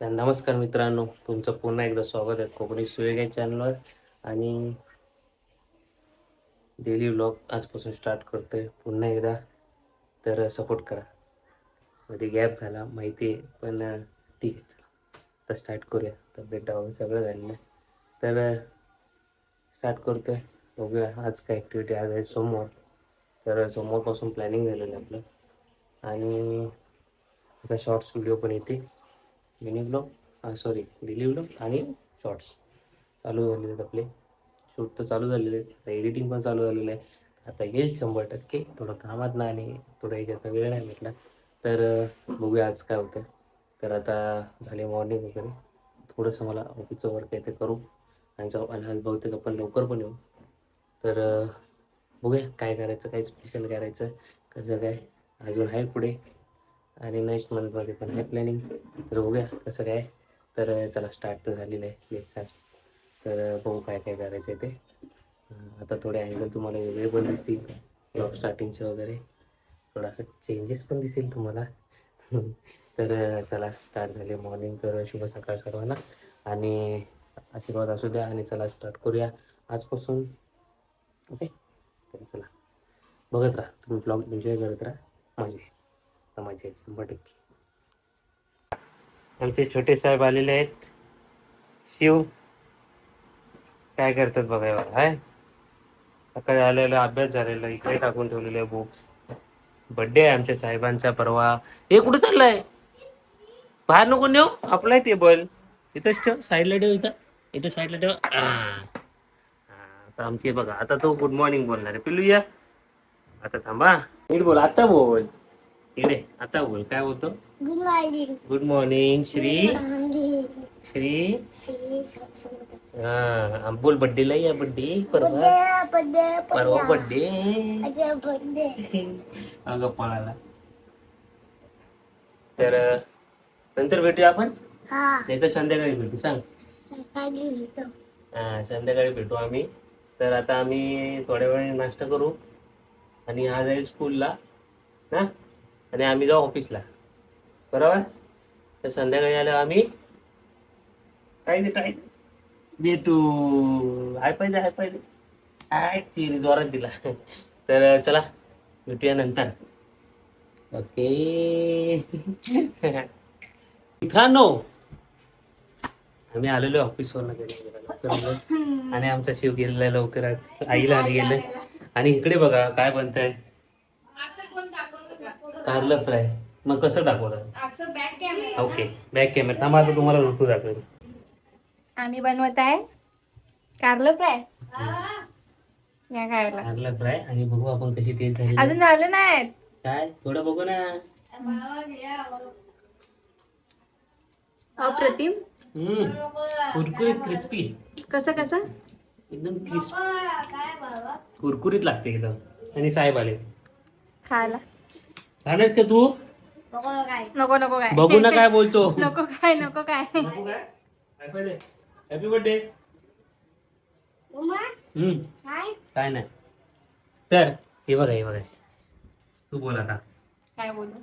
तर नमस्कार मित्रांनो तुमचं पुन्हा एकदा स्वागत आहे कोकणी सुवेग या चॅनलवर आणि डेली व्लॉग आजपासून स्टार्ट करतोय पुन्हा एकदा. तर सपोर्ट करा. मध्ये गॅप झाला माहिती आहे पण ठीक आहे चला. तर स्टार्ट करूया. तब्येत वगैरे सगळं झालेलं तर स्टार्ट करतोय. बघूया आज काय ॲक्टिव्हिटी आज आहे सोमवार. तर सोमवारपासून प्लॅनिंग झालेलं आहे आपलं. आणि आता शॉर्ट्स व्हिडिओ पण येते mini blog sorry daily blog आणि शॉर्ट्स चालू झालेले आहेत आपले. शूट तर चालू झालेले आहेत. आता एडिटिंग पण चालू झालेलं आहे. आता येईल शंभर टक्के. थोडं कामात ना आणि थोडं याच्यात वेळ नाही भेटला. तर बघूया आज काय होतं तर आता झाले मॉर्निंग वगैरे. थोडंसं मला ऑफिसचं वर्क आहे ते करू. आणि जाऊ. आणि आज बहुतेक आपण लवकर पण येऊ. तर बघूया काय करायचं काय स्पेशल करायचं कसं काय. अजून आहे पुढे. आणि नेक्स्ट मंथमध्ये पण आहे प्लॅनिंग तर बघूया कसं काय तर चला स्टार्ट तर झालेलं आहे. तर बघू काय काय करायचं आहे ते आता थोडे अँगल तुम्हाला वेगळे पण दिसतील. ब्लॉग स्टार्टिंगचे वगैरे. थोडासा चेंजेस पण दिसेल तुम्हाला. तर चला स्टार्ट झाले. मॉर्निंग तर शुभ सकाळ सर्वांना. आणि आशीर्वाद असू द्या आणि चला स्टार्ट करूया आजपासून. ओके तर चला. बघत राहा. तुम्ही ब्लॉग एन्जॉय करत राहा. माझे आहे. शंभर टक्के. आमचे छोटे साहेब आलेले आहेत. शिव काय करतात बघा हाय? सकाळी आलेला अभ्यास झालेला इकडे टाकून ठेवलेले बुक्स बड्डे आहे आमच्या साहेबांचा परवा. हे कुठं चाललंय? बाहेर नको नेऊ आपला टेबल तिथंच ठेव साईडला ठेव इथं. इथं साईडला ठेव. आता आमची बघा आता तो गुड मॉर्निंग बोलणार आहे. पिलू या. आता थांबा. नीट बोल आता बोल. इकडे आता बोल काय बोलतो? Good morning good morning Shree Shree हा बोल बड्डेला या बड्डे परवा. परवा बड्डे अगं पळाला. तर नंतर भेटूया आपण? हा. नाही तर संध्याकाळी भेटू सांग. हा संध्याकाळी भेटू आम्ही. तर आता आम्ही थोड्या वेळाने नाश्ता करू. आणि आज आहे स्कूलला ना आणि आम्ही जाऊ ऑफिसला. बरोबर? तर संध्याकाळी आल्यावर आम्ही काय दे काय भेटू. हाय पाहिजे हाय पाहिजे. काय चिरी जोरात दिला. तर चला भेटूया नंतर. ओके. मित्रांनो आम्ही आलेलो ऑफिसवरनं घरी. आणि आमचा शिव गेलेला लवकरच. आईला आणि गेलं. आणि इकडे बघा काय बनतंय. कारलं फ्राय मग कसं दाखवलं ओके बॅक कॅमेरा थांबा आता तुम्हाला ऋतू दाखवेल. आम्ही बनवत आहे. कारलं फ्राय या खायला कारलं फ्राय आणि बघू आपण कशी टेस्ट झाली अजून झालं नाही काय? थोडं बघू ना. अप्रतिम. हम्म. कुरकुरीत क्रिस्पी कसं कसं? एकदम क्रिस्प कुरकुरीत लागते एकदम. आणि साहेब आले. खायला. खाणारस का तू? नको नको काय. बघू ना काय बोलतो. नको काय नको काय. हॅपी बर्थडे हम्म. काय? नाही. तर हे बघा हे बघा. तू बोल आता. काय बोलू?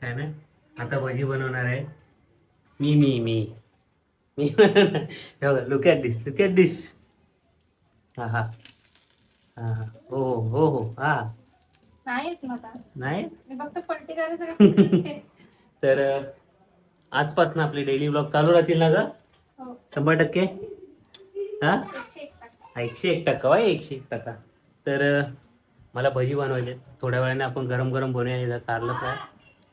काय नाही. आता भजी बनवणार आहे. मी मी मी. मी look at this look at this हा हा. हा हा. हो हो हो हा. नाहीच मला नाही मी फक्त पलटी करायचं तर आजपासून आपले डेली ब्लॉग चालू राहतील ना ग? हो. शंभर टक्के? हा? एकशे एक टक्का. एकशे एक टक्का वा एकशे एक टक्का. तर मला भजी बनवायचे थोड्या वेळाने आपण गरम गरम बनवूया. कारलं फ्राय.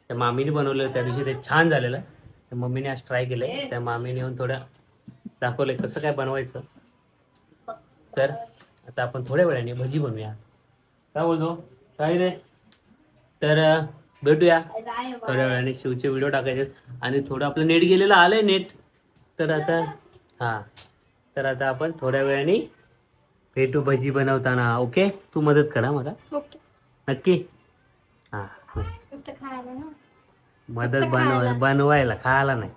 त्या मामीने बनवलं त्या दिवशी ते छान झालेलं. त्या मम्मीने आज ट्राय केलंय. त्या मामीने येऊन थोडं दाखवलंय कसं काय बनवायचं. तर आता आपण थोड्या वेळाने भजी बनवूया. काय बोलतो? काय रे तर भेटूया. थोड्या वेळाने शिवचे व्हिडिओ टाकायचे आणि थोडं आपलं नेट गेलेलं आलंय नेट. तर आता हां. तर आता आपण थोड्या वेळाने भेटू भजी बनवताना. ओके? तू मदत करा मला. ओके. नक्की? हां मदत बनव बनवायला खायला नाही.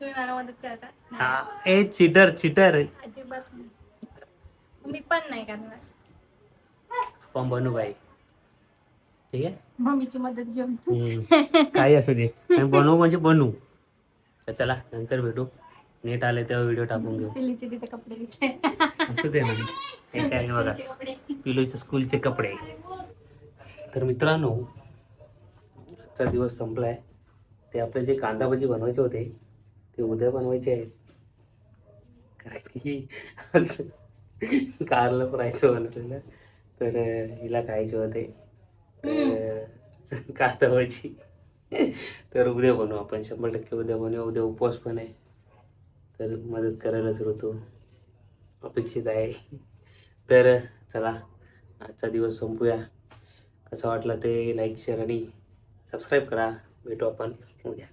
नाही, हा, ए चिटर चिटर. नाही. मी पण नाही करणार. पण बनू बाई ठीक आहे? मम्मीची मदत घेऊन. हम्म. काही असू दे. आणि बनवू म्हणजे बनवू तर चला नंतर भेटू. नेट आले तेव्हा व्हिडिओ टाकून घेऊ. पिलीचे तिथे कपडे घेतले असू दे ना. हे काय आहे बघा. पिलूचे स्कूलचे कपडे. तर मित्रांनो आजचा दिवस संपलाय. ते आपले जे कांदा भजी बनवायचे होते ते उद्या बनवायचे आहेत. कारण की आज कारलं फ्रायचं बनवलेलं. तर हिला खायचे होते. भजी तर उद्या बनवू आपण. शंभर टक्के उद्या बनवू. उद्या उपवास पण आहे. तर मदत करायलाच ऋतू अपेक्षित आहे. तर चला आजचा दिवस संपूया. कसं वाटलं ते लाईक शेअर आणि सबस्क्राईब करा. भेटू आपण. उद्या.